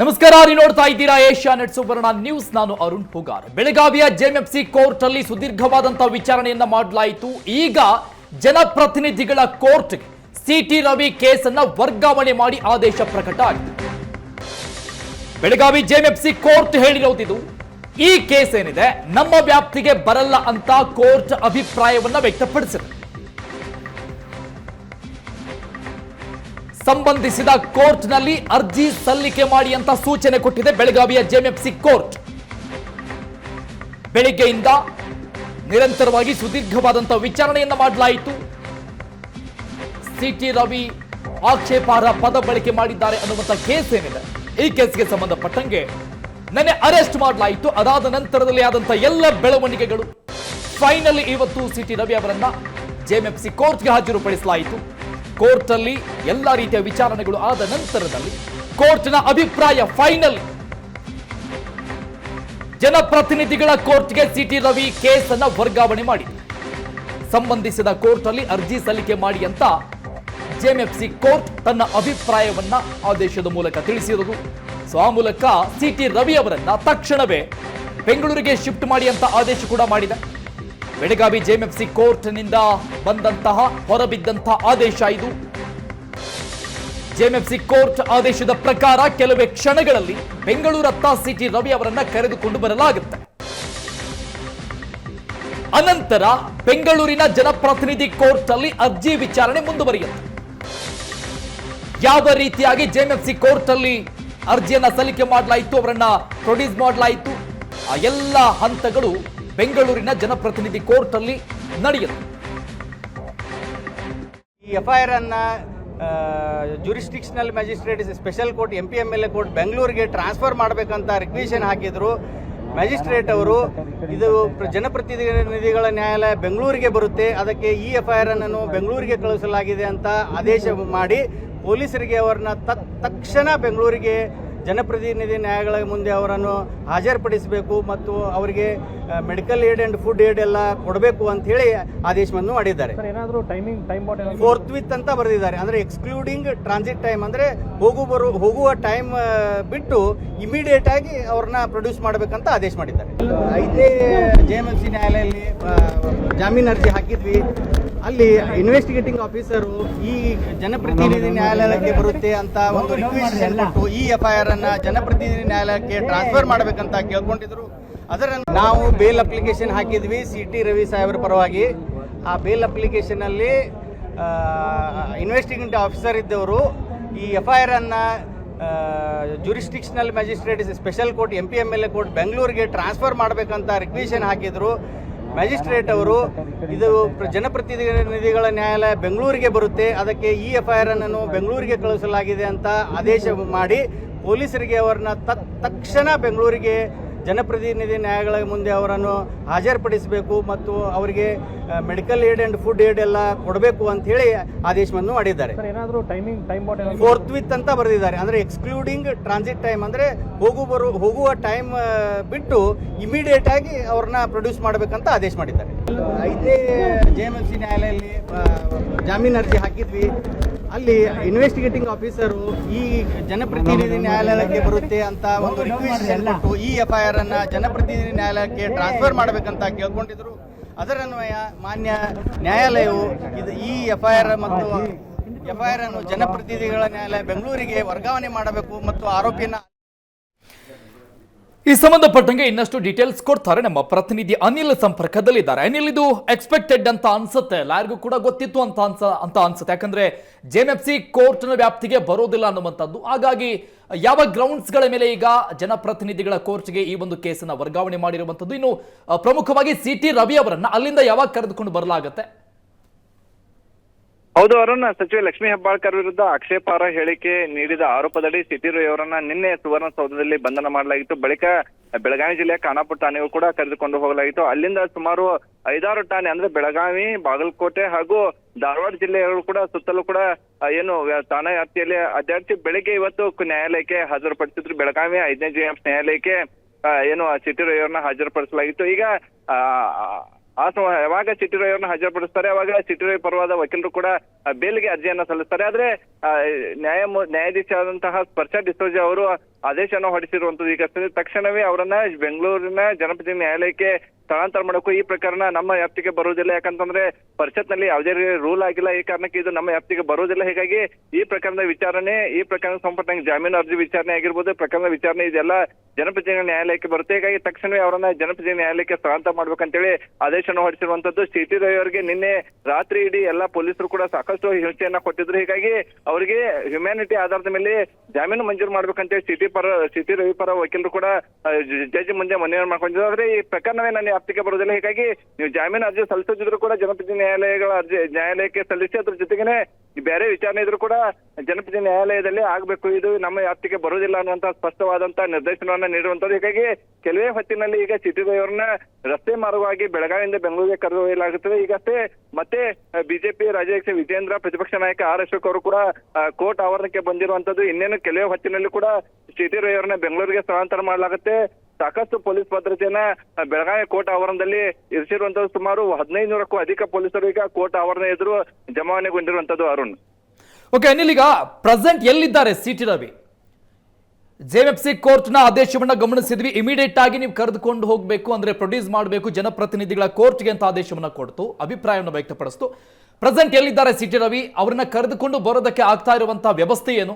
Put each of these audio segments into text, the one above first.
ನಮಸ್ಕಾರ, ನೀವು ನೋಡ್ತಾ ಇದ್ದೀರಾ ಏಷ್ಯಾ ನೆಟ್ ಸುವರ್ಣ ನ್ಯೂಸ್. ನಾನು ಅರುಣ್ ಪುಗಾರ್. ಬೆಳಗಾವಿಯ ಜೆಎಂಎಫ್ಸಿ ಕೋರ್ಟ್ ಅಲ್ಲಿ ಸುದೀರ್ಘವಾದಂತಹ ವಿಚಾರಣೆಯನ್ನ ಮಾಡಲಾಯಿತು. ಈಗ ಜನಪ್ರತಿನಿಧಿಗಳ ಕೋರ್ಟ್ ಸಿಟಿ ರವಿ ಕೇಸನ್ನ ವರ್ಗಾವಣೆ ಮಾಡಿ ಆದೇಶ ಪ್ರಕಟ ಆಗಿದೆ. ಬೆಳಗಾವಿ ಜೆಎಂಎಫ್ಸಿ ಕೋರ್ಟ್ ಹೇಳಿರೋದಿದು ಈ ಕೇಸ್ ಏನಿದೆ, ನಮ್ಮ ವ್ಯಾಪ್ತಿಗೆ ಬರಲ್ಲ ಅಂತ ಕೋರ್ಟ್ ಅಭಿಪ್ರಾಯವನ್ನ ವ್ಯಕ್ತಪಡಿಸಿದೆ. ಸಂಬಂಧಿಸಿದ ಕೋರ್ಟ್ನಲ್ಲಿ ಅರ್ಜಿ ಸಲ್ಲಿಕೆ ಮಾಡಿ ಅಂತ ಸೂಚನೆ ಕೊಟ್ಟಿದೆ ಬೆಳಗಾವಿಯ ಜೆಎಂಎಫ್ಸಿ ಕೋರ್ಟ್. ಬೆಳಿಗ್ಗೆಯಿಂದ ನಿರಂತರವಾಗಿ ಸುದೀರ್ಘವಾದಂತಹ ವಿಚಾರಣೆಯನ್ನು ಮಾಡಲಾಯಿತು. ಸಿಟಿ ರವಿ ಆಕ್ಷೇಪಾರ್ಹ ಪದ ಬಳಕೆ ಮಾಡಿದ್ದಾರೆ ಅನ್ನುವಂಥ ಕೇಸ್ ಏನಿದೆ? ಈ ಕೇಸ್ಗೆ ಸಂಬಂಧಪಟ್ಟಂಗೆ ನೆನ್ನೆ ಅರೆಸ್ಟ್ ಮಾಡಲಾಯಿತು. ಅದಾದ ನಂತರದಲ್ಲಿ ಆದಂತಹ ಎಲ್ಲ ಬೆಳವಣಿಗೆಗಳು. ಫೈನಲಿ ಇವತ್ತು ಸಿಟಿ ರವಿ ಅವರನ್ನ ಜೆಎಂಎಫ್ಸಿ ಕೋರ್ಟ್ಗೆ ಹಾಜರುಪಡಿಸಲಾಯಿತು. ಕೋರ್ಟ್ ಅಲ್ಲಿ ಎಲ್ಲ ರೀತಿಯ ವಿಚಾರಣೆಗಳು ಆದ ನಂತರದಲ್ಲಿ ಕೋರ್ಟ್ನ ಅಭಿಪ್ರಾಯ ಫೈನಲ್. ಜನಪ್ರತಿನಿಧಿಗಳ ಕೋರ್ಟ್ಗೆ ಸಿಟಿ ರವಿ ಕೇಸ್ ಅನ್ನ ವರ್ಗಾವಣೆ ಮಾಡಿ ಸಂಬಂಧಿಸಿದ ಕೋರ್ಟ್ ಅಲ್ಲಿ ಅರ್ಜಿ ಸಲ್ಲಿಕೆ ಮಾಡಿ ಅಂತ ಜೆಎಂಎಫ್ಸಿ ಕೋರ್ಟ್ ತನ್ನ ಅಭಿಪ್ರಾಯವನ್ನ ಆದೇಶದ ಮೂಲಕ ತಿಳಿಸಿರುವುದು. ಸೊ, ಆ ಮೂಲಕ ಸಿಟಿ ರವಿ ಅವರನ್ನ ತಕ್ಷಣವೇ ಬೆಂಗಳೂರಿಗೆ ಶಿಫ್ಟ್ ಮಾಡಿ ಅಂತ ಆದೇಶ ಕೂಡ ಮಾಡಿದೆ. ಬೆಳಗಾವಿ ಜೆಎಂಎಫ್ಸಿ ಕೋರ್ಟ್ನಿಂದ ಬಂದಂತಹ ಹೊರಬಿದ್ದಂತಹ ಆದೇಶ ಇದು. ಜೆಎಂಎಫ್ಸಿ ಕೋರ್ಟ್ ಆದೇಶದ ಪ್ರಕಾರ ಕೆಲವೇ ಕ್ಷಣಗಳಲ್ಲಿ ಬೆಂಗಳೂರತ್ತ ಸಿಟಿ ರವಿ ಅವರನ್ನ ಕರೆದುಕೊಂಡು ಬರಲಾಗುತ್ತೆ. ಅನಂತರ ಬೆಂಗಳೂರಿನ ಜನಪ್ರತಿನಿಧಿ ಕೋರ್ಟ್ ಅಲ್ಲಿ ಅರ್ಜಿ ವಿಚಾರಣೆ ಮುಂದುವರಿಯುತ್ತೆ. ಯಾವ ರೀತಿಯಾಗಿ ಜೆಎಂಎಫ್ಸಿ ಕೋರ್ಟ್ ಅಲ್ಲಿ ಅರ್ಜಿಯನ್ನ ಸಲ್ಲಿಕೆ ಮಾಡಲಾಯಿತು, ಅವರನ್ನ ಪ್ರೊಡ್ಯೂಸ್ ಮಾಡಲಾಯಿತು, ಆ ಎಲ್ಲ ಹಂತಗಳು ಬೆಂಗಳೂರಿನ ಜನಪ್ರತಿನಿಧಿ ಕೋರ್ಟ್ ಅಲ್ಲಿ ನಡೆಯಿತು ಈ ಎಫ್ಐಆರ್ ಅನ್ನ jurisdictional magistrate special court M P M L A court ಬೆಂಗಳೂರಿಗೆ ಟ್ರಾನ್ಸ್ಫರ್ ಮಾಡಬೇಕಂತ ರಿಕ್ವಿಷನ್ ಹಾಕಿದ್ರು. ಮ್ಯಾಜಿಸ್ಟ್ರೇಟ್ ಅವರು, ಇದು ಪ್ರ- ಜನಪ್ರತಿನಿಧಿಗಳ ನ್ಯಾಯಾಲಯ ಬೆಂಗಳೂರಿಗೆ ಬರುತ್ತೆ. ಅದಕ್ಕೆ ಈ ಎಫ್ಐಆರ್ ಅನ್ನು ಬೆಂಗಳೂರಿಗೆ ಕಳುಹಿಸಲಾಗಿದೆ ಅಂತ ಆದೇಶ ಮಾಡಿ, ಪೊಲೀಸರಿಗೆ ಅವರನ್ನ ತಕ್ಷಣ ಬೆಂಗಳೂರಿಗೆ ಜನಪ್ರತಿನಿಧಿ ನ್ಯಾಯಾಲಯಗಳ ಮುಂದೆ ಅವರನ್ನು ಹಾಜರುಪಡಿಸಬೇಕು ಮತ್ತು ಅವರಿಗೆ medical aid and food aid ಎಲ್ಲ ಕೊಡಬೇಕು ಅಂತ ಹೇಳಿ ಆದೇಶವನ್ನು ಮಾಡಿದ್ದಾರೆ. ಸರ್ ಏನಾದರೂ timing time bound forthwith ಅಂತ ಬರೆದಿದ್ದಾರೆ. ಅಂದ್ರೆ ಎಕ್ಸ್ಕ್ಲೂಡಿಂಗ್ ಟ್ರಾನ್ಸಿಟ್ ಟೈಮ್ ಅಂದ್ರೆ ಹೋಗು ಬರು ಹೋಗುವ ಟೈಮ್ ಬಿಟ್ಟು ಇಮಿಡಿಯೇಟ್ ಆಗಿ ಅವ್ರನ್ನ ಪ್ರೊಡ್ಯೂಸ್ ಮಾಡಬೇಕಂತ ಆದೇಶ ಮಾಡಿದ್ದಾರೆ. ಐದೇ ಜೆ ಎಂ ಎಂ ಸಿ ನ್ಯಾಯಾಲಯದಲ್ಲಿ ಜಾಮೀನು ಅರ್ಜಿ ಹಾಕಿದ್ವಿ. ಅಲ್ಲಿ ಇನ್ವೆಸ್ಟಿಗೇಟಿಂಗ್ ಆಫೀಸರು ಈ ಜನಪ್ರತಿನಿಧಿ ನ್ಯಾಯಾಲಯಕ್ಕೆ ಬರುತ್ತೆ ಅಂತ ಒಂದು ರಿಕ್ವೆಸ್ಟ್ ಕೊಟ್ಟು ಈ ಎಫ್ಐಆರ್ ಅನ್ನ ಜನಪ್ರತಿನಿಧಿ ನ್ಯಾಯಾಲಯಕ್ಕೆ ಟ್ರಾನ್ಸ್ಫರ್ ಮಾಡಬೇಕಂತ ಕೇಳ್ಕೊಂಡಿದ್ರು. ಅದರ ನಾವು ಬೇಲ್ ಅಪ್ಲಿಕೇಶನ್ ಹಾಕಿದ್ವಿ ಸಿ ಟಿ ರವಿ ಸಾಹೇಬ್ರ ಪರವಾಗಿ. ಆ ಬೇಲ್ ಅಪ್ಲಿಕೇಶನ್ ಅಲ್ಲಿ ಇನ್ವೆಸ್ಟಿಗೇಟಿವ್ ಆಫೀಸರ್ ಇದ್ದವರು, ಈ ಎಫ್ಐಆರ್ ಅನ್ನ jurisdictional magistrate special court M P M L A court ಬೆಂಗಳೂರಿಗೆ ಟ್ರಾನ್ಸ್ಫರ್ ಮಾಡಬೇಕಂತ ರಿಕ್ವಿಷನ್ ಹಾಕಿದ್ರು. ಮ್ಯಾಜಿಸ್ಟ್ರೇಟ್ ಅವರು ಇದು ಪ್ರ- ಜನಪ್ರತಿನಿಧಿಗಳ ನ್ಯಾಯಾಲಯ ಬೆಂಗಳೂರಿಗೆ ಬರುತ್ತೆ. ಅದಕ್ಕೆ ಈ ಎಫ್ ಐ ಅನ್ನು ಬೆಂಗಳೂರಿಗೆ ಕಳುಹಿಸಲಾಗಿದೆ ಅಂತ ಆದೇಶ ಮಾಡಿ ಪೊಲೀಸರಿಗೆ ಅವರನ್ನ ತಕ್ಷಣ ಬೆಂಗಳೂರಿಗೆ ಜನಪ್ರತಿನಿಧಿ ನ್ಯಾಯಾಲಯಗಳ ಮುಂದೆ ಅವರನ್ನು ಹಾಜರುಪಡಿಸಬೇಕು ಮತ್ತು ಅವರಿಗೆ medical aid and food aid ಎಲ್ಲ ಕೊಡಬೇಕು ಅಂತ ಹೇಳಿ ಆದೇಶವನ್ನು ಮಾಡಿದ್ದಾರೆ. ಸರ್ ಏನಾದರೂ ಟೈಮಿಂಗ್ ಟೈಮ್ ಬಾಟ್ ಏನಾದ್ರು ಫೋರ್ತ್ ವಿತ್ ಅಂತ ಬರೆದಿದ್ದಾರೆ. ಅಂದ್ರೆ ಎಕ್ಸ್ಕ್ಲೂಡಿಂಗ್ ಟ್ರಾನ್ಸಿಟ್ ಟೈಮ್ ಅಂದ್ರೆ ಹೋಗು ಬರು ಹೋಗುವ ಟೈಮ್ ಬಿಟ್ಟು ಇಮಿಡಿಯೇಟ್ ಆಗಿ ಅವ್ರನ್ನ ಪ್ರೊಡ್ಯೂಸ್ ಮಾಡಬೇಕಂತ ಆದೇಶ ಮಾಡಿದ್ದಾರೆ. ಐದೇ ಜೆ ಎಂ ಎಲ್ ಸಿ ನ್ಯಾಯಾಲಯದಲ್ಲಿ ಜಾಮೀನು ಅರ್ಜಿ ಹಾಕಿದ್ವಿ. ಅಲ್ಲಿ ಇನ್ವೆಸ್ಟಿಗೇಟಿಂಗ್ ಆಫೀಸರು ಈ ಜನಪ್ರತಿನಿಧಿ ನ್ಯಾಯಾಲಯಕ್ಕೆ ಬರುತ್ತೆ ಅಂತ ಒಂದು ರಿಕ್ವೆಸ್ಟ್ ಕೊಟ್ಟು ಈ ಎಫ್ ಐ ಆರ್ ಅನ್ನ ಜನಪ್ರತಿನಿಧಿ ನ್ಯಾಯಾಲಯಕ್ಕೆ ಟ್ರಾನ್ಸ್ಫರ್ ಮಾಡಬೇಕಂತ ಕೇಳ್ಕೊಂಡಿದ್ರು. ಅದರನ್ವಯ ಮಾನ್ಯ ನ್ಯಾಯಾಲಯವು ಇದು ಈ ಎಫ್ ಐ ಆರ್ ಮತ್ತು ಎಫ್ ಐ ಆರ್ ಅನ್ನು ಜನಪ್ರತಿನಿಧಿಗಳ ನ್ಯಾಯಾಲಯ ಬೆಂಗಳೂರಿಗೆ ವರ್ಗಾವಣೆ ಮಾಡಬೇಕು ಮತ್ತು ಆರೋಪಿಯನ್ನ ಈ ಸಂಬಂಧಪಟ್ಟಂಗೆ ಇನ್ನಷ್ಟು ಡೀಟೇಲ್ಸ್ ಕೊಡ್ತಾರೆ ನಮ್ಮ ಪ್ರತಿನಿಧಿ ಅನಿಲ್ ಸಂಪರ್ಕದಲ್ಲಿದ್ದಾರೆ. ಅನಿಲ್, ಇದು ಎಕ್ಸ್ಪೆಕ್ಟೆಡ್ ಅಂತ ಅನ್ಸುತ್ತೆ. ಯಾರಿಗೂ ಕೂಡ ಗೊತ್ತಿತ್ತು ಅಂತ ಅನ್ಸ, ಅಂತ ಅನ್ಸುತ್ತೆ. ಯಾಕಂದ್ರೆ ಜೆಎಂಎಫ್ಸಿ ಕೋರ್ಟ್ನ ವ್ಯಾಪ್ತಿಗೆ ಬರೋದಿಲ್ಲ ಅನ್ನುವಂಥದ್ದು. ಹಾಗಾಗಿ ಯಾವ ಗ್ರೌಂಡ್ಸ್ಗಳ ಗಳ ಮೇಲೆ ಈಗ ಜನಪ್ರತಿನಿಧಿಗಳ ಕೋರ್ಟ್ಗೆ ಈ ಒಂದು ಕೇಸನ್ನು ವರ್ಗಾವಣೆ ಮಾಡಿರುವಂಥದ್ದು. ಇನ್ನು ಪ್ರಮುಖವಾಗಿ ಸಿ ರವಿ ಅವರನ್ನ ಅಲ್ಲಿಂದ ಯಾವಾಗ ಕರೆದುಕೊಂಡು ಬರಲಾಗತ್ತೆ? ಹೌದು ಅರುಣ್ ಸಚಿವ ಲಕ್ಷ್ಮೀ ಹೆಬ್ಬಾಳ್ಕರ್ ವಿರುದ್ಧ ಆಕ್ಷೇಪಾರ್ಹ ಹೇಳಿಕೆ ನೀಡಿದ ಆರೋಪದಡಿ ಸಿಟಿ ರವಿ ಅವರನ್ನ ನಿನ್ನೆ ಸುವರ್ಣಸೌಧದಲ್ಲಿ ಬಂಧನ ಮಾಡಲಾಗಿತ್ತು. ಬಳಿಕ ಬೆಳಗಾವಿ ಜಿಲ್ಲೆಯ ಖಾನಾಪುರ ಠಾಣೆಗೂ ಕೂಡ ಕರೆದುಕೊಂಡು ಹೋಗಲಾಗಿತ್ತು. ಅಲ್ಲಿಂದ ಸುಮಾರು ಐದಾರು ಠಾಣೆ ಅಂದ್ರೆ ಬೆಳಗಾವಿ ಬಾಗಲಕೋಟೆ ಹಾಗೂ ಧಾರವಾಡ ಜಿಲ್ಲೆಗಳು ಕೂಡ ಸುತ್ತಲೂ ಕೂಡ ಏನು ಠಾಣೆ ವ್ಯಾಪ್ತಿಯಲ್ಲಿ ಅಧ್ಯರ್ಥಿ ಬೆಳಿಗ್ಗೆ ಇವತ್ತು ನ್ಯಾಯಾಲಯಕ್ಕೆ ಹಾಜರುಪಡಿಸಿದ್ರು. ಬೆಳಗಾವಿ ಐದನೇ ಜೆ ನ್ಯಾಯಾಲಯಕ್ಕೆ ಆ, ಏನು ಸಿಟಿ ರವಿ ಅವರನ್ನ ಹಾಜರುಪಡಿಸಲಾಗಿತ್ತು. ಈಗ ಆ, ಸಮ ಯಾವಾಗ ಸಿಟಿ ರವಿ ಅವರನ್ನ ಹಾಜರುಪಡಿಸ್ತಾರೆ ಅವಾಗ ಸಿಟಿ ರವಿ ಪರವಾದ ವಕೀಲರು ಕೂಡ ಬೇಲ್ಗೆ ಅರ್ಜಿಯನ್ನ ಸಲ್ಲಿಸ್ತಾರೆ. ಆದ್ರೆ ನ್ಯಾಯ ನ್ಯಾಯಾಧೀಶ ಆದಂತಹ ಸ್ಪರ್ಶ ಡಿಸೋಜ ಅವರು ಆದೇಶವನ್ನು ಹೊರಡಿಸಿರುವಂತದ್ದು ಈಗ ತಕ್ಷಣವೇ ಅವರನ್ನ ಬೆಂಗಳೂರಿನ ಜನಪದ ನ್ಯಾಯಾಲಯಕ್ಕೆ ಸ್ಥಳಾಂತರ ಮಾಡಬೇಕು ಈ ಪ್ರಕರಣ ನಮ್ಮ ವ್ಯಾಪ್ತಿಗೆ ಬರುವುದಿಲ್ಲ. ಯಾಕಂತಂದ್ರೆ ಪರಿಷತ್ನಲ್ಲಿ ಯಾವುದೇ ರೂಲ್ ಆಗಿಲ್ಲ ಈ ಕಾರಣಕ್ಕೆ ಇದು ನಮ್ಮ ವ್ಯಾಪ್ತಿಗೆ ಬರುವುದಿಲ್ಲ. ಹೀಗಾಗಿ ಈ ಪ್ರಕರಣದ ವಿಚಾರಣೆ, ಈ ಪ್ರಕರಣ ಸಂಪರ್ಕ ಜಾಮೀನು ಅರ್ಜಿ ವಿಚಾರಣೆ ಆಗಿರ್ಬೋದು, ಪ್ರಕರಣದ ವಿಚಾರಣೆ ಇದೆಲ್ಲ ಜನಪ್ರತಿನಿಧಿ ನ್ಯಾಯಾಲಯಕ್ಕೆ ಬರುತ್ತೆ. ಹೀಗಾಗಿ ತಕ್ಷಣವೇ ಅವರನ್ನ ಜನಪ್ರತಿನಿಧಿ ನ್ಯಾಯಾಲಯಕ್ಕೆ ಸ್ಥಳಾಂತರ ಮಾಡ್ಬೇಕಂತೇಳಿ ಆದೇಶವನ್ನು ಹೊರಡಿಸಿರುವಂತದ್ದು ಸಿಟಿ ರವಿ ಅವರಿಗೆ ನಿನ್ನೆ ರಾತ್ರಿ ಇಡೀ ಎಲ್ಲಾ ಪೊಲೀಸರು ಕೂಡ ಸಾಕಷ್ಟು ಹಿಂಸೆಯನ್ನ ಕೊಟ್ಟಿದ್ರು. ಹೀಗಾಗಿ ಅವರಿಗೆ ಹ್ಯುಮ್ಯಾನಿಟಿ ಆಧಾರದ ಮೇಲೆ ಜಾಮೀನು ಮಂಜೂರು ಮಾಡ್ಬೇಕಂತೇಳಿ ಸಿಟಿ ಪರ, ಸಿಟಿ ರವಿ ಪರ ವಕೀಲರು ಕೂಡ ಜಡ್ಜ್ ಮುಂದೆ ಮನವಿ ಮಾಡ್ಕೊಂಡಿದ್ರು. ಆದ್ರೆ ಈ ಪ್ರಕರಣವೇ ನನ್ನ ವ್ಯಾಪ್ತಿಗೆ ಬರುವುದಿಲ್ಲ ಹೀಗಾಗಿ ನೀವು ಜಾಮೀನು ಅರ್ಜಿ ಸಲ್ಲಿಸದಿದ್ರು ಕೂಡ ಜನಪ್ರತಿ ನ್ಯಾಯಾಲಯಗಳ ಅರ್ಜಿ ನ್ಯಾಯಾಲಯಕ್ಕೆ ಸಲ್ಲಿಸಿ ಅದ್ರ ಜೊತೆಗೇನೆ ಬೇರೆ ವಿಚಾರಣೆ ಇದ್ರು ಕೂಡ ಜನಪ್ರತಿ ನ್ಯಾಯಾಲಯದಲ್ಲಿ ಆಗ್ಬೇಕು. ಇದು ನಮ್ಮ ವ್ಯಾಪ್ತಿಗೆ ಬರುವುದಿಲ್ಲ ಅನ್ನುವಂತ ಸ್ಪಷ್ಟವಾದಂತ ನಿರ್ದೇಶನವನ್ನ ನೀಡುವಂತದ್ದು ಹೀಗಾಗಿ ಕೆಲವೇ ಹೊತ್ತಿನಲ್ಲಿ ಈಗ ಸಿಟಿ ಅವರನ್ನ ರಸ್ತೆ ಮಾರ್ಗವಾಗಿ ಬೆಳಗಾವಿಯಿಂದ ಬೆಂಗಳೂರಿಗೆ ಕರೆದೊಯ್ಯಲಾಗುತ್ತದೆ. ಈಗಷ್ಟೇ ಮತ್ತೆ ಬಿಜೆಪಿ ರಾಜ್ಯಾಧ್ಯಕ್ಷ ವಿಜೇಂದ್ರ ಪ್ರತಿಪಕ್ಷ ನಾಯಕ ಆರ್ ಅಶೋಕ್ ಅವರು ಕೂಡ ಕೋರ್ಟ್ ಆವರಣಕ್ಕೆ ಬಂದಿರುವಂತದ್ದು ಇನ್ನೇನು ಕೆಲವೇ ಹೊತ್ತಿನಲ್ಲಿ ಕೂಡ ಸಿಟಿ ಅವರನ್ನ ಬೆಂಗಳೂರಿಗೆ ಸ್ಥಳಾಂತರ ಮಾಡಲಾಗುತ್ತೆ. ಸಾಕಷ್ಟು ಪೊಲೀಸ್ ಭದ್ರತೆಯನ್ನ ಬೆಳಗಾವಿ ಕೋರ್ಟ್ ಆವರಣದಲ್ಲಿ ಇರಿಸಿರುವಂತದ್ದು ಸುಮಾರು ಹದಿನೈದು ನೂರಕ್ಕೂ ಅಧಿಕ ಪೊಲೀಸರು ಈಗ ಕೋರ್ಟ್ ಆವರಣ ಎದುರು ಜಮಾವಣೆಗೊಂಡಿರುವಂತದ್ದು ಅರುಣ್. ಓಕೆ ಅನಿಲ್, ಈಗ ಪ್ರೆಸೆಂಟ್ ಎಲ್ಲಿದ್ದಾರೆ ಸಿ ಟಿ ರವಿ ಜೆಎಫ್ಸಿ ಕೋರ್ಟ್ನ ಆದೇಶವನ್ನ ಗಮನಿಸಿದ್ವಿ. ಇಮಿಡಿಯೇಟ್ ಆಗಿ ನೀವು ಕರೆದುಕೊಂಡು ಹೋಗಬೇಕು ಅಂದ್ರೆ ಪ್ರೊಡ್ಯೂಸ್ ಮಾಡಬೇಕು ಜನಪ್ರತಿನಿಧಿಗಳ ಕೋರ್ಟ್ಗೆ ಅಂತ ಆದೇಶವನ್ನ ಕೊಡ್ತು. ಅಭಿಪ್ರಾಯವನ್ನು ವ್ಯಕ್ತಪಡಿಸ್ತು. ಪ್ರೆಸೆಂಟ್ ಎಲ್ಲಿದ್ದಾರೆ ಸಿ ಟಿ ರವಿ ಅವರನ್ನ ಕರೆದುಕೊಂಡು ಬರೋದಕ್ಕೆ ಆಗ್ತಾ ಇರುವಂತಹ ವ್ಯವಸ್ಥೆ ಏನು?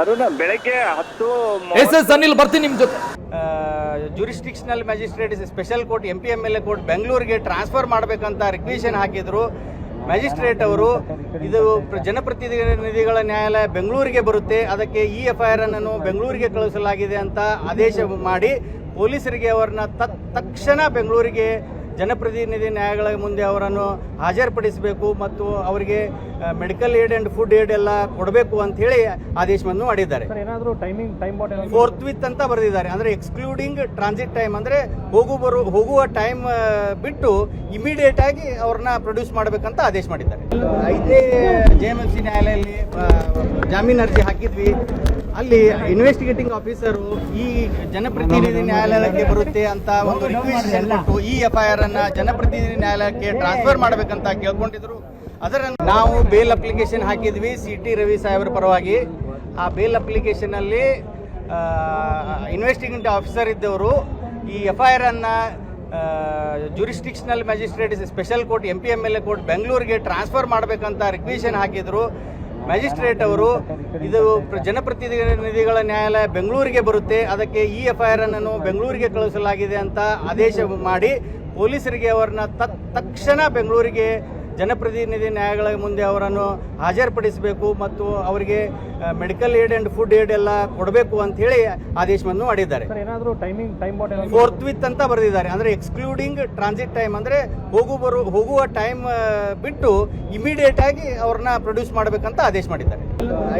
ಅರುಣ್ ಬೆಳಗ್ಗೆ ಹತ್ತು ಎಸ್ ಎಸ್ ಅನಿಲ್ ಬರ್ತೀನಿ ನಿಮ್ ಜೊತೆ. Jurisdictional magistrate special court M P M L A court ಬೆಂಗಳೂರಿಗೆ ಟ್ರಾನ್ಸ್ಫರ್ ಮಾಡಬೇಕಂತ ರಿಕ್ವೇಷನ್ ಹಾಕಿದ್ರು. ಮ್ಯಾಜಿಸ್ಟ್ರೇಟ್ ಅವರು ಇದು ಪ್ರ- ಜನಪ್ರತಿನಿಧಿಗಳ ನ್ಯಾಯಾಲಯ ಬೆಂಗಳೂರಿಗೆ ಬರುತ್ತೆ ಅದಕ್ಕೆ ಈ ಎಫ್ ಐ ಆರ್ ಅನ್ನು ಬೆಂಗಳೂರಿಗೆ ಕಳಿಸಲಾಗಿದೆ ಅಂತ ಆದೇಶ ಮಾಡಿ ಪೊಲೀಸರಿಗೆ ಅವರನ್ನ ತತ್- ತಕ್ಷಣ ಬೆಂಗಳೂರಿಗೆ ಜನಪ್ರತಿನಿಧಿ ನ್ಯಾಯಗಳ ಮುಂದೆ ಅವರನ್ನು ಹಾಜರುಪಡಿಸಬೇಕು ಮತ್ತು ಅವರಿಗೆ medical aid and food aid ಎಲ್ಲ ಕೊಡಬೇಕು ಅಂತ ಹೇಳಿ ಆದೇಶವನ್ನು ಮಾಡಿದ್ದಾರೆ. ಸರ್ ಏನಾದರೂ timing time bound forthwith ಅಂತ ಬರೆದಿದ್ದಾರೆ. ಅಂದ್ರೆ ಎಕ್ಸ್ಕ್ಲೂಡಿಂಗ್ ಟ್ರಾನ್ಸಿಟ್ ಟೈಮ್ ಅಂದ್ರೆ ಹೋಗು ಬರು ಹೋಗುವ ಟೈಮ್ ಬಿಟ್ಟು ಇಮಿಡಿಯೇಟ್ ಆಗಿ ಅವ್ರನ್ನ ಪ್ರೊಡ್ಯೂಸ್ ಮಾಡಬೇಕಂತ ಆದೇಶ ಮಾಡಿದ್ದಾರೆ. ಐದೇ ಜೆ ಎಂ ಎಫ್ ಸಿ ನ್ಯಾಯಾಲಯದಲ್ಲಿ ಜಾಮೀನು ಅರ್ಜಿ ಹಾಕಿದ್ವಿ. ಅಲ್ಲಿ ಇನ್ವೆಸ್ಟಿಗೇಟಿಂಗ್ ಆಫೀಸರು ಈ ಜನಪ್ರತಿನಿಧಿ ನ್ಯಾಯಾಲಯಕ್ಕೆ ಬರುತ್ತೆ ಅಂತ ಒಂದು ರಿಕ್ವೆಸ್ಟ್ ಕೊಟ್ಟು ಈ ಎಫ್ ಐ ಆರ್ ಅನ್ನ ಜನಪ್ರತಿನಿಧಿ ನ್ಯಾಯಾಲಯಕ್ಕೆ ಟ್ರಾನ್ಸ್ಫರ್ ಮಾಡಬೇಕಂತ ಕೇಳ್ಕೊಂಡಿದ್ರು. ಅದರ ನಾವು ಬೇಲ್ ಅಪ್ಲಿಕೇಶನ್ ಹಾಕಿದ್ವಿ ಸಿ ಟಿ ರವಿ ಸಾಹೇಬರ ಪರವಾಗಿ. ಆ ಬೇಲ್ ಅಪ್ಲಿಕೇಶನ್ ಅಲ್ಲಿ ಇನ್ವೆಸ್ಟಿಗೇಟ್ ಆಫೀಸರ್ ಇದ್ದವರು ಈ ಎಫ್ ಐ ಆರ್ ಅನ್ನ jurisdictional magistrate special court M P M L A court ಬೆಂಗಳೂರಿಗೆ ಟ್ರಾನ್ಸ್ಫರ್ ಮಾಡಬೇಕಂತ ರಿಕ್ವೆಷನ್ ಹಾಕಿದ್ರು. ಮ್ಯಾಜಿಸ್ಟ್ರೇಟ್ ಅವರು ಇದು ಪ್ರ- ಜನಪ್ರತಿನಿಧಿಗಳ ನ್ಯಾಯಾಲಯ ಬೆಂಗಳೂರಿಗೆ ಬರುತ್ತೆ. ಅದಕ್ಕೆ ಈ ಎಫ್ ಐ ಆರ್ ಅನ್ನು ಬೆಂಗಳೂರಿಗೆ ಕಳುಹಿಸಲಾಗಿದೆ ಅಂತ ಆದೇಶ ಮಾಡಿ ಪೊಲೀಸರಿಗೆ ಅವರನ್ನ ತಕ್ಷಣ ಬೆಂಗಳೂರಿಗೆ ಜನಪ್ರತಿನಿಧಿ ನ್ಯಾಯಗಳ ಮುಂದೆ ಅವರನ್ನು ಹಾಜರುಪಡಿಸಬೇಕು ಮತ್ತು ಅವರಿಗೆ medical aid and food aid ಎಲ್ಲ ಕೊಡಬೇಕು ಅಂತ ಹೇಳಿ ಆದೇಶವನ್ನು ಮಾಡಿದ್ದಾರೆ. ಸರ್ ಏನಾದರೂ ಟೈಮಿಂಗ್ ಟೈಮ್ ಬಾಟ್ ಏನಾದ್ರು ಫೋರ್ತ್ ವಿತ್ ಅಂತ ಬರೆದಿದ್ದಾರೆ. ಅಂದ್ರೆ ಎಕ್ಸ್ಕ್ಲೂಡಿಂಗ್ ಟ್ರಾನ್ಸಿಟ್ ಟೈಮ್ ಅಂದ್ರೆ ಹೋಗು ಬರು ಹೋಗುವ ಟೈಮ್ ಬಿಟ್ಟು ಇಮಿಡಿಯೇಟ್ ಆಗಿ ಅವ್ರನ್ನ ಪ್ರೊಡ್ಯೂಸ್ ಮಾಡಬೇಕಂತ ಆದೇಶ ಮಾಡಿದ್ದಾರೆ.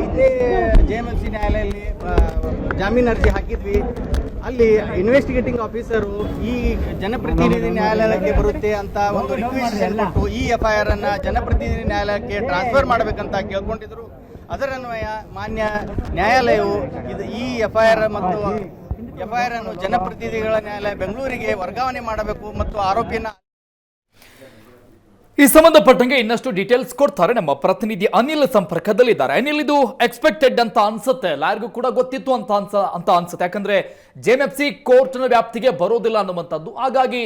ಐದೇ ಜೆ ಎಂ ಸಿ ನ್ಯಾಯಾಲಯದಲ್ಲಿ ಜಾಮೀನು ಅರ್ಜಿ ಹಾಕಿದ್ವಿ. ಅಲ್ಲಿ ಇನ್ವೆಸ್ಟಿಗೇಟಿಂಗ್ ಆಫೀಸರು ಈ ಜನಪ್ರತಿನಿಧಿ ನ್ಯಾಯಾಲಯಕ್ಕೆ ಬರುತ್ತೆ ಅಂತ ಒಂದು ರಿಕ್ವೆಸ್ಟ್ ಕೊಟ್ಟು ಈ ಎಫ್ ಐ ಆರ್ ಅನ್ನ ಜನಪ್ರತಿನಿಧಿ ನ್ಯಾಯಾಲಯಕ್ಕೆ ಟ್ರಾನ್ಸ್ಫರ್ ಮಾಡಬೇಕಂತ ಕೇಳ್ಕೊಂಡಿದ್ರು. ಅದರನ್ವಯ ಮಾನ್ಯ ನ್ಯಾಯಾಲಯವು ಇದು ಈ ಎಫ್ ಐ ಆರ್ ಮತ್ತು ಎಫ್ ಐ ಆರ್ ಅನ್ನು ಜನಪ್ರತಿನಿಧಿಗಳ ನ್ಯಾಯಾಲಯ ಬೆಂಗಳೂರಿಗೆ ವರ್ಗಾವಣೆ ಮಾಡಬೇಕು ಮತ್ತು ಆರೋಪಿಯನ್ನ ಈ ಸಂಬಂಧಪಟ್ಟಂಗೆ ಇನ್ನಷ್ಟು ಡೀಟೇಲ್ಸ್ ಕೊಡ್ತಾರೆ ನಮ್ಮ ಪ್ರತಿನಿಧಿ ಅನಿಲ್ ಸಂಪರ್ಕದಲ್ಲಿದ್ದಾರೆ. ಅನಿಲ್, ಇದು ಎಕ್ಸ್ಪೆಕ್ಟೆಡ್ ಅಂತ ಅನ್ಸುತ್ತೆ. ಎಲ್ಲರಿಗೂ ಕೂಡ ಗೊತ್ತಿತ್ತು ಅಂತ ಅನ್ಸ, ಅಂತ ಅನ್ಸುತ್ತೆ. ಯಾಕಂದ್ರೆ ಜೆಎಂಎಫ್ಸಿ ಕೋರ್ಟ್ನ ವ್ಯಾಪ್ತಿಗೆ ಬರೋದಿಲ್ಲ ಅನ್ನುವಂಥದ್ದು. ಹಾಗಾಗಿ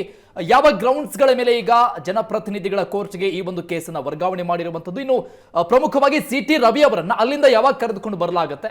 ಯಾವ ಗ್ರೌಂಡ್ಸ್ಗಳ ಮೇಲೆ ಈಗ ಜನಪ್ರತಿನಿಧಿಗಳ ಕೋರ್ಟ್ಗೆ ಈ ಒಂದು ಕೇಸನ್ನ ವರ್ಗಾವಣೆ ಮಾಡಿರುವಂಥದ್ದು. ಇನ್ನು ಪ್ರಮುಖವಾಗಿ ಸಿ ಟಿ ರವಿ ಅವರನ್ನ ಅಲ್ಲಿಂದ ಯಾವಾಗ ಕರೆದುಕೊಂಡು ಬರಲಾಗುತ್ತೆ?